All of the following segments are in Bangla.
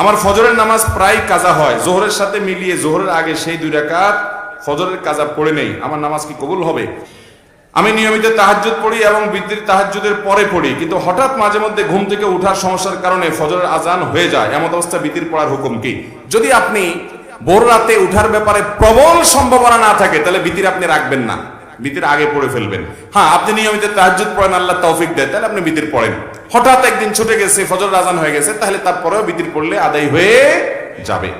আমার ফজরের নামাজ প্রায় কাজা হয়। জোহরের সাথে মিলিয়ে জোহরের আগে সেই দুই রাকাত ফজরের কাজা পড়ে নেই। আমার নামাজ কি কবুল হবে? আমি নিয়মিত তাহাজ্জুদ পড়ি এবং বৃদ্ধির তাহাজ্জুদের পরে পড়ি। কিন্তু হঠাৎ মাঝে মধ্যে ঘুম থেকে উঠার সমস্যার কারণে ফজরের আজান হয়ে যায়। এমন অবস্থা বৃদ্ধির পড়ার হুকুম কি? যদি আপনি ভোর রাতে উঠার ব্যাপারে প্রবল সম্ভাবনা না থাকে, তাহলে ভীতির আপনি রাখবেন না। ভীতির আগে পড়ে ফেলবেন। হ্যাঁ আপনি নিয়মিত তাহাজ্জুদ পড়েন, আল্লাহ তৌফিক দেয়, তাহলে আপনি বিতির পড়েন। হঠাৎ একদিন ছুটে গেছে ফজর রাজান হয়ে গেছে, তাহলে তারপরেও বিতির পড়লে আদায় হয়ে যাবে।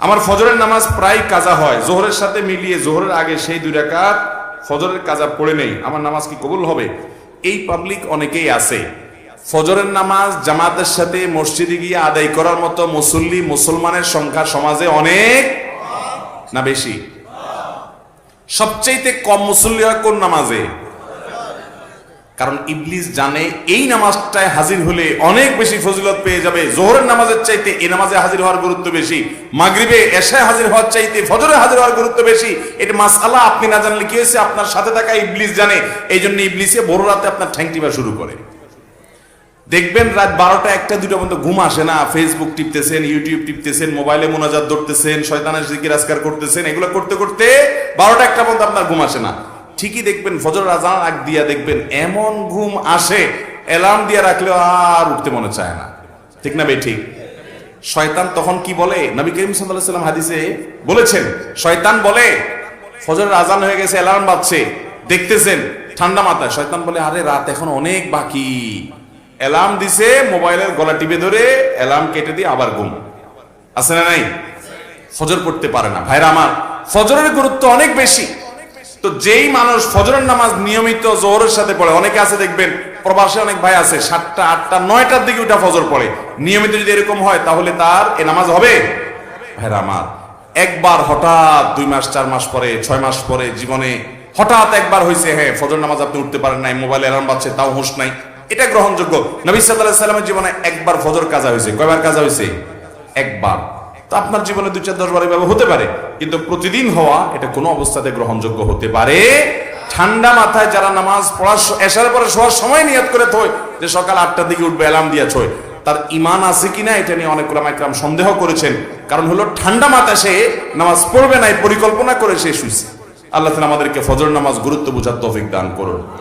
আমার ফজরের নামাজ প্রায় কাজা হয়। জোহরের সাথে মিলিয়ে জোহরের আগে সেই দুই রাকাত ফজরের কাজা পড়ে নেই। আমার নামাজ কি কবুল হবে? এই পাবলিক অনেকেই আছে। ফজরের নামাজ জামাতের সাথে মসজিদে গিয়ে আদায় করার মতো মুসল্লি মুসলমানের সংখ্যা সমাজে অনেক না বেশি? সবচাইতে কম মুসল্লি হয় কোন নামাজে? কারণ ইবলিস জানে এই নামাজটায় হাজির হলে অনেক বেশি ফজিলত পেয়ে যাবে। জোহরের নামাজের চাইতে এই নামাজে হাজির হওয়ার গুরুত্ব বেশি। মাগরিবে এশায় হাজির হওয়ার চাইতে ফজরে হাজির হওয়ার গুরুত্ব বেশি। এটা মাসালা আপনি না জানলে কি হয়েছে? আপনার সাথে থাকা ইবলিস জানে। এই জন্য ইবলিসে বড় রাতে আপনার ঠ্যাং টিপা শুরু করে। দেখবেন রাত বারোটা একটা দুটো পর্যন্ত ঘুম আসে না। ফেসবুক টিপতেছেন ইউটিউব টিপতেছেন মোবাইলে মোনাজাত ধরতেছেন, শয়তানের জিকির আজকার করতেছেন, এগুলো করতে করতে বারোটা একটা পর্যন্ত আপনার ঘুম আসে না। ঠিকই দেখবেন, ফজর আজান আগ দিয়া দেখবেন, এমন ঘুম আসে অ্যালার্ম দিয়ে রাখলেও আর উঠতে মনে চায় না। ঠিক না বে ঠিক? শয়তান তখন কি বলে? নবী করিম সাল্লাম হাদিসে বলেছেন, শয়তান বলে, ফজরের আজান হয়ে গেছে অ্যালার্ম বাজছে, দেখতেছেন, ঠান্ডা মাথায়, শয়তান বলে, আরে, রাত এখন অনেক বাকি। অ্যালার্ম দিছে, মোবাইলের গলা টিপে ধরে অ্যালার্ম কেটে দিয়ে আবার ঘুম। আছে না নাই? ফজর পড়তে পারে না। ভাইরা আমার, ফজরের গুরুত্ব অনেক বেশি। তো যেই মানুষ ফজরের নামাজ নিয়মিত জোহরের সাথে পড়ে, অনেকে আছে দেখবেন, প্রবাসে অনেক ভাই আছে, সাতটা, আটটা, নয়টার দিকে উঠা ফজর পড়ে। নিয়মিত যদি এরকম হয়, তাহলে তার এ নামাজ হবে? ভাইরা আমার, একবার হঠাৎ দুই মাস, চার মাস পরে, ছয় মাস পরে জীবনে হঠাৎ একবার হয়েছে হ্যাঁ ফজর নামাজ আপনি উঠতে পারেন নাই, মোবাইল অ্যালার্ম বাজছে, তাও হুঁশ নাই। এটা গ্রহণযোগ্য। নবী সাল্লাহ সাল্লামের জীবনে একবার ফজর কাজা হয়েছে। কয়বার কাজা হয়েছে? একবার। তো আপনার জীবনে দুই চার দশ বার এভাবে হতে পারে। কিন্তু প্রতিদিন হওয়া এটা কোনো অবস্থাতে গ্রহণযোগ্য হতে পারে। ঠান্ডা মাথায় যারা নামাজ পড়ার এসার পরে শোয়ার সময় নিয়ত করে থই যে সকাল আটটার দিকে উঠবে, অ্যালার্ম দিয়ে ছয় তার ইমান আছে কিনা এটা নিয়ে অনেক একরাম সন্দেহ করেছেন। কারণ হলো ঠান্ডা মাথায় সে নামাজ পড়বে না, এই পরিকল্পনা করে সে শুয়েছে আল্লাহ আমাদেরকে ফজর নামাজ গুরুত্ব বোঝার তৌফিক দান করুন।